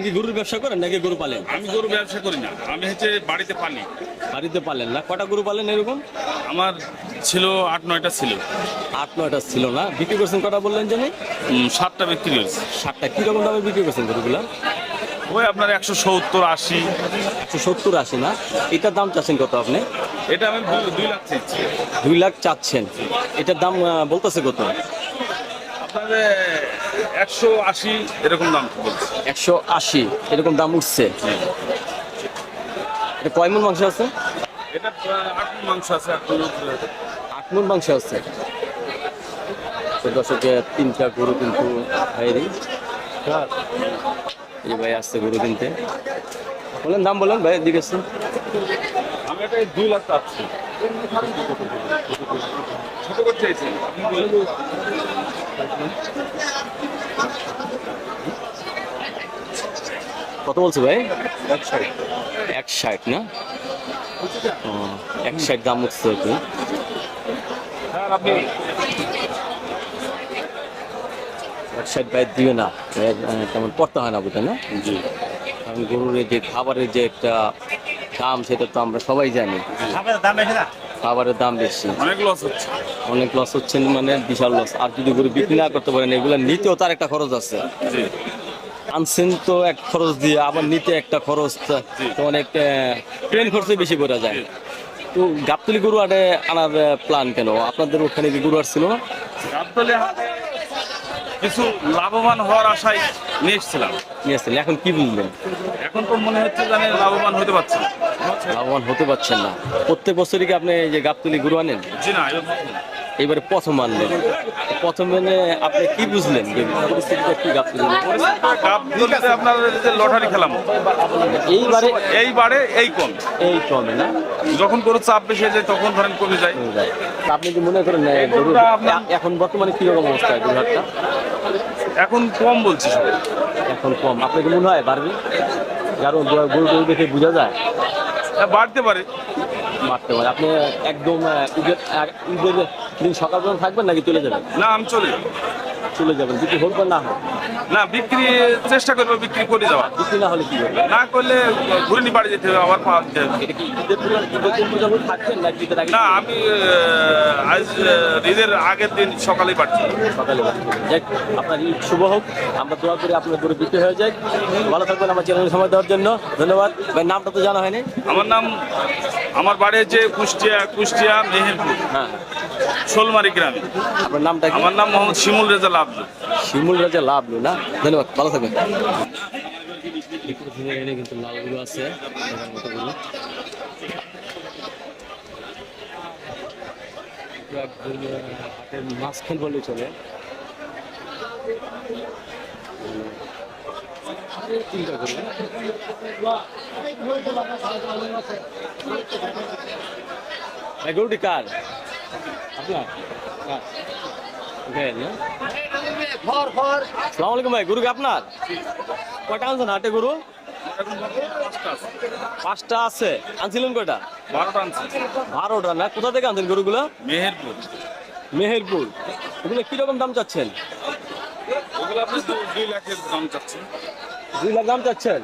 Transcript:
গরুর ব্যবসা করেন নাকি গরু পালেন? আমি গরু ব্যবসা করি না। আমি হচ্ছে বাড়িতে পালি। বাড়িতে পালেন না। কটা গরু পালেন এরকম? আমার ছিল আট নয়টা ছিল। আট নয়টা ছিল না। বিক্রি করছেন কটা বললেন জানি? উম, সাতটা বিক্রি হয়েছে। সাতটা। কীরকম দামে বিক্রি করছেন গরুগুলা? ওই আপনার একশো সত্তর আশি। একশো সত্তর আশি না? এটার দাম চাচ্ছেন কত আপনি? এটা আমি দুই- দুই লাখ চাইছি। দুই লাখ চাচ্ছেন। এটার দাম আহ, বলতেছে কত? আপনার একশো আশি এরকম দাম বলছে। একশো আশি এরকম দাম উঠছে? এটা কয় মন মাংস আছে? এটা আট মণ মাংস আছে আট আছে। আট মন মাংস আছে। দর্শকে তিনটা গরু কিন্তু ভাইয়েরই এই ভাই আসছে গরু কিনতে। বলেন দাম বলেন ভাই এদিকে আসছেন আমি এটা দুই লাখ চাচ্ছি। ছোট করতে চাইছি। আপনি বলেন কত বলছো ভাই? এক ষাট না? এক ষাট দাম উঠছে আর কি। এক ষাট বাইর দিবে না। তেমন পড়তে হয় না বুঝলেন না? জি। কারণ গরুর যে খাবারের যে একটা দাম সেটা তো আমরা সবাই জানি। খাবারের দাম বেশি। অনেক লস হচ্ছে। অনেক লস হচ্ছে মানে বিশাল লস আর যদি গরু বিক্রি না করতে পারেন এগুলো নিতেও তার একটা খরচ আছে। আনছেন তো এক খরচ দিয়ে আবার নিতে একটা খরচ তো অনেক ট্রেন খরচে বেশি পড়া যায়। তো গাবতলি গরু আরে আনার প্ল্যান কেন? আপনাদের ওখানে কি গরু আসছিল? গাবতলী হাটে কিছু লাভবান হওয়ার আশায় নিয়ে এসেছিলাম। নিয়ে এখন কি বুঝলেন? এখন তো মনে হচ্ছে জানে লাভবান হতে পারছে লাভবান হতে পারছেন না। প্রত্যেক বছরই কি আপনি যে গাবতলি গরু আনেন। এবারে প্রথম আনলেন। প্রথম এনে আপনি কি বুঝলেন যে পরিস্থিতিটা কি গাবতলি গাবতলীতে আপনার যে লটারি খেলাম। এইবারে এইবারে এই কম। এই কমে না? যখন গরু চাপ বেশি হয়ে যায় তখন ধরেন কমে যায়। আপনি কি মনে করেন গরুটা এখন বর্তমানে কীরকম অবস্থা গরুহাটটা? এখন কম বলছি সবাই। এখন কম। আপনার কি মনে হয় বাড়বে? কারণ গরু গরু দেখে বোঝা যায়। বাড়তে পারে। বাড়তে পারে। আপনি একদম ঈদের ঈদের দিন সকাল পর্যন্ত থাকবেন নাকি চলে যাবেন? না আমি চলে যাব। চলে যাবেন যদি হোক বা না হোক। না বিক্রি চেষ্টা করব বিক্রি করে যাওয়া বিক্রি না হলে কি হবে? না করলে ঘুরে নিয়ে বাড়ি যেতে হবে আবার পাওয়া যেতে হবে। না আমি আজ ঈদের আগের দিন সকালেই পাচ্ছি সকালে যাক আপনার ঈদ শুভ হোক। আমরা দোয়া করি আপনার গরু বিক্রি হয়ে যায় ভালো থাকবেন আমার চ্যানেলে সময় দেওয়ার জন্য। ধন্যবাদ। ভাই নামটা তো জানা হয়নি। আমার নাম আমার বাড়ি হচ্ছে কুষ্টিয়া কুষ্টিয়া মেহেরপুর। হ্যাঁ। শোলমারি গ্রামে। আপনার নামটা কি? আমার নাম মোহাম্মদ শিমুল রেজা লাভলু শিমুল রাজা লাভ না? ধন্যবাদ ভালো থাকবেন। কিন্তু লালগুলো আছে মাঝখান চলে গরুটি কার আপনার? না? সালাম আলাইকুম ভাই গরু কি আপনার? কয়টা আনছেন হাটে গরু? পাঁচটা আছে। আনছিলেন কয়টা? বারোটা আনছি। বারোটা না? কোথা থেকে আনছেন গরুগুলো? মেহেরপুর। মেহেরপুর। এগুলো কীরকম দাম চাচ্ছেন? ওগুলো দুই লাখের দাম চাচ্ছেন দুই লাখ দাম চাচ্ছেন?